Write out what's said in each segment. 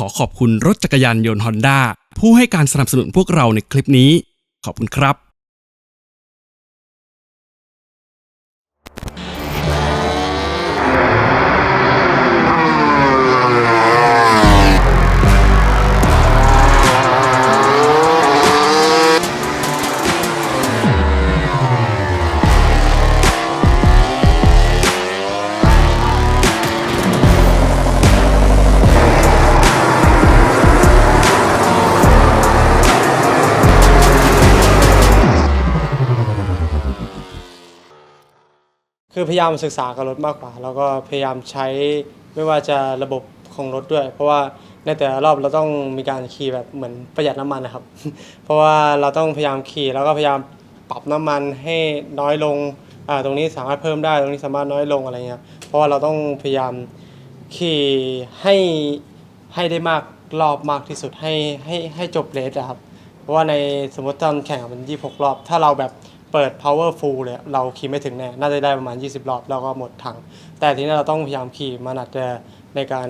ขอขอบคุณรถจักรยานยนต์ฮอนด้าผู้ให้การสนับสนุนพวกเราในคลิปนี้ ขอบคุณครับ คือพยายามศึกษากับรถมากกว่า แล้วก็พยายามใช้ไม่ว่าจะระบบของรถด้วย เพราะว่าในแต่ละรอบเราต้องมีการขี่แบบเหมือนประหยัดน้ำมันนะครับ เพราะว่าเราต้องพยายามขี่แล้วก็พยายามปรับน้ำมันให้น้อยลงอ่าตรงนี้สามารถเพิ่มได้ตรงนี้สามารถน้อยลงอะไรเงี้ยเพราะว่าเราต้องพยายามขี่ให้ให้ได้มากรอบมากที่สุดให้ให้ให้จบเลสอะครับเพราะว่าในสมมติตอนแข่งอะมัน26 รอบ ถ้าเราแบบ เปิด power full เลยเราขี่ไม่ถึงแน่น่าจะได้ประมาณ 20 รอบแล้วก็หมดถัง แต่ทีนี้เราต้องพยายามขี่มันอาจจะในการ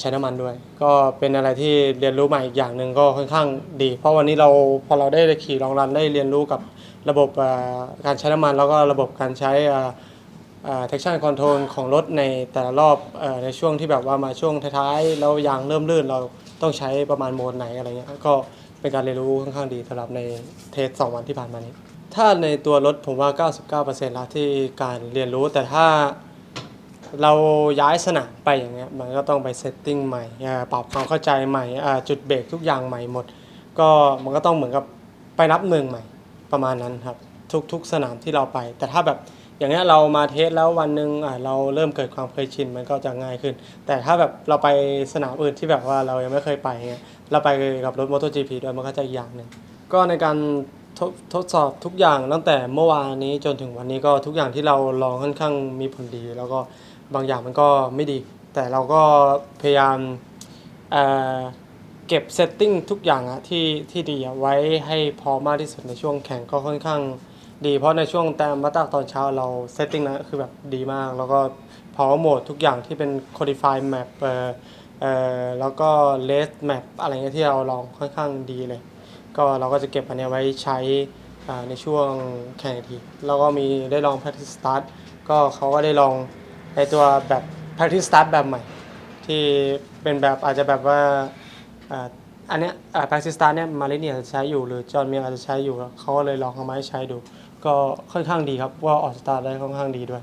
ใช้น้ำมันด้วย ก็เป็นอะไรที่เรียนรู้ใหม่อีกอย่างหนึ่งก็ค่อนข้างดี เพราะวันนี้เราพอเราได้ขี่ลองรันได้เรียนรู้กับระบบการใช้น้ำมัน แล้วก็ระบบการใช้ traction control ของรถในแต่ละรอบอในช่วงที่แบบว่ามาช่วงท้ายๆแล้วยางเริ่มลื่นเราต้องใช้ประมาณโหมดไหนอะไรเงี้ยก็ เป็นการเรียนรู้ค่อนข้างดีสำหรับในเทส2วันที่ผ่านมานี้ ถ้าในตัวรถผมว่า 99%แล้วที่การเรียนรู้แต่ถ้าเราย้ายสนามไปอย่างเงี้ยมันก็ต้องไปเซตติ้งใหม่ปรับความเข้าใจใหม่จุดเบรกทุกอย่างใหม่หมด ก็มันก็ต้องเหมือนกับไปนับหนึ่งใหม่ประมาณนั้นครับทุกทุกสนามที่เราไป แต่ถ้าแบบ อย่างเงี้ยเรามาเทสแล้ววันหนึ่งอะเราเริ่มเกิดความเคยชินมันก็จะง่ายขึ้น แต่ถ้าแบบเราไปสนามอื่นที่แบบว่าเรายังไม่เคยไปเงี้ยเราไปกับรถ MotoGP ด้วยมันก็จะอีกอย่างหนึ่งก็ในการทดทดสอบทุกอย่างตั้งแต่เมื่อวานนี้จนถึงวันนี้ก็ทุกอย่างที่เราลองค่อนข้างมีผลดี แล้วก็บางอย่างมันก็ไม่ดี แต่เราก็พยายามเเก็บเซตติ้งทุกอย่างอะที่ที่ดีไว้ให้พร้อมมากที่สุดในช่วงแข่งก็ค่อนข้าง ดีเพราะในช่วงแต่มาตาตอนเช้าเราเซตติ้งนะคือแบบดีมาก แล้วก็พอโหมดทุกอย่างที่เป็น codify map เอ่อเอ่อแล้วก็ race map อะไรเงี้ยที่เราลองค่อนข้างดีเลย ก็เราก็จะเก็บอันเนี้ยไว้ใช้ในช่วงแข่งที แล้วก็มีได้ลอง practice start ก็เขาก็ได้ลองในตัวแบบ practice start แบบใหม่ ที่เป็นแบบอาจจะแบบว่าอันเนี้ย practice start เนี่ยมาริเนียจะใช้อยู่หรือจอห์นเมียอาจจะใช้อยู่เขาก็เลยลองเอามาให้ใช้ดู ก็ค่อนข้างดีครับว่าออกสตาร์ได้ค่อนข้างดีด้วย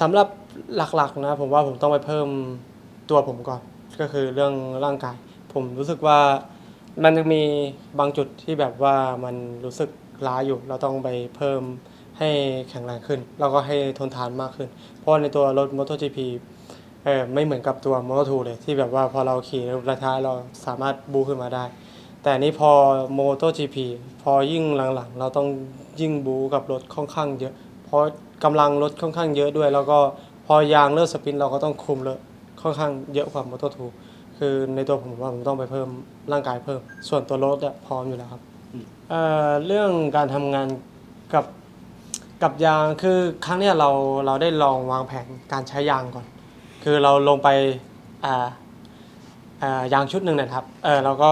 สำหรับหลักๆนะผมว่าผมต้องไปเพิ่มตัวผมก่อน ก็คือเรื่องร่างกาย ผมรู้สึกว่ามันจะมีบางจุดที่แบบว่ามันรู้สึกล้าอยู่ เราต้องไปเพิ่มให้แข็งแรงขึ้น แล้วก็ให้ทนทานมากขึ้น เพราะในตัวรถ MotoGP เออไม่เหมือนกับตัว Moto2 เลยที่แบบว่าพอเราขี่ระท้าเราสามารถบูขึ้นมาได้ แต่อันนี้พอ MotoGP พอยิ่งหลังๆ เราต้องยิ่งบูกับรถค่อนข้างเยอะ เพราะกำลังรถค่อนข้างเยอะด้วย แล้วก็พอยางเลิกสปินเราก็ต้องคุมเลยค่อนข้างเยอะกว่า Moto2 คือในตัวผมว่าผมต้องไปเพิ่มร่างกายเพิ่ม ส่วนตัวรถอะพร้อมอยู่แล้วครับเอ่อเรื่องการทำงานกับกับยางคือครั้งเนี้ยเราเราได้ลองวางแผนการใช้ยางก่อน คือเราลงไปอ่าอ่า ยางชุดหนึ่งเนะครับเราก็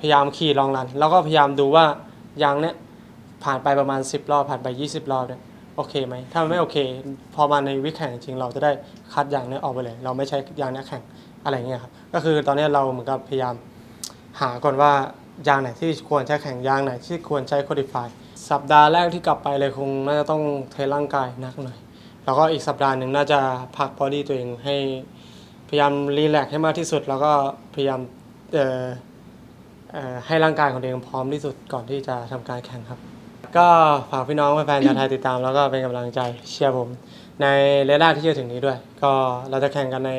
พยายามขี่ลองรัน แล้วก็พยายามดูว่ายางเนี้ยผ่านไปประมาณ 10 รอบผ่านไป 20 รอบเนี่ยโอเคไหมถ้ามันไม่โอเค พอมาในวิกแข่งจริงเราจะได้คัดยางเนี้ยออกไปเลย เราไม่ใช้ยางเนี้ยแข่งอะไรเงี้ยครับก็คือตอนนี้เราเหมือนกับพยายามหาก่อนว่ายางไหนที่ควรใช้แข่งยางไหนที่ควรใช้ codify สัปดาห์แรกที่กลับไปเลยคงน่าจะต้องเทร่างกายนักหน่อยแล้วก็อีกสัปดาห์หนึ่งน่าจะพักบอดี้ตัวเองให้ พยายามรีแลกซ์ให้มากที่สุด แล้วก็พยายามเอ่อเอ่อให้ร่างกายของตัวเองพร้อมที่สุดก่อนที่จะทำการแข่งครับ ก็ฝากพี่น้องแฟนๆชาวไทยติดตาม แล้วก็เป็นกำลังใจเชียร์ผม ในเรดาร์ที่จะถึงนี้ด้วย ก็เราจะแข่งกันใน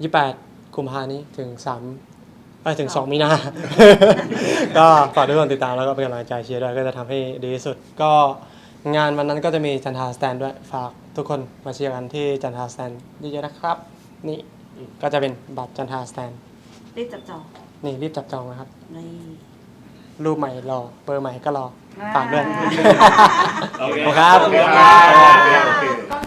28 กุมภานี้ถึง 3 ไปถึง 2 มีนา ก็ฝากทุกคนติดตามแล้วก็เป็นกำลังใจเชียร์ด้วยก็จะทำให้ดีที่สุด ก็งานวันนั้นก็จะมีจันทราสแตนด้วย ฝากทุกคนมาเชียร์กันที่จันทราสแตนเยอะๆนะครับ นี่ ก็จะเป็นบัตรจันทราสแตนรีบจับจองนี่รีบจับจองนะครับ นี่ รูปใหม่รอเบอร์ใหม่ก็รออ่าฝากด้วย โอเคครับ โอเคครับโอเค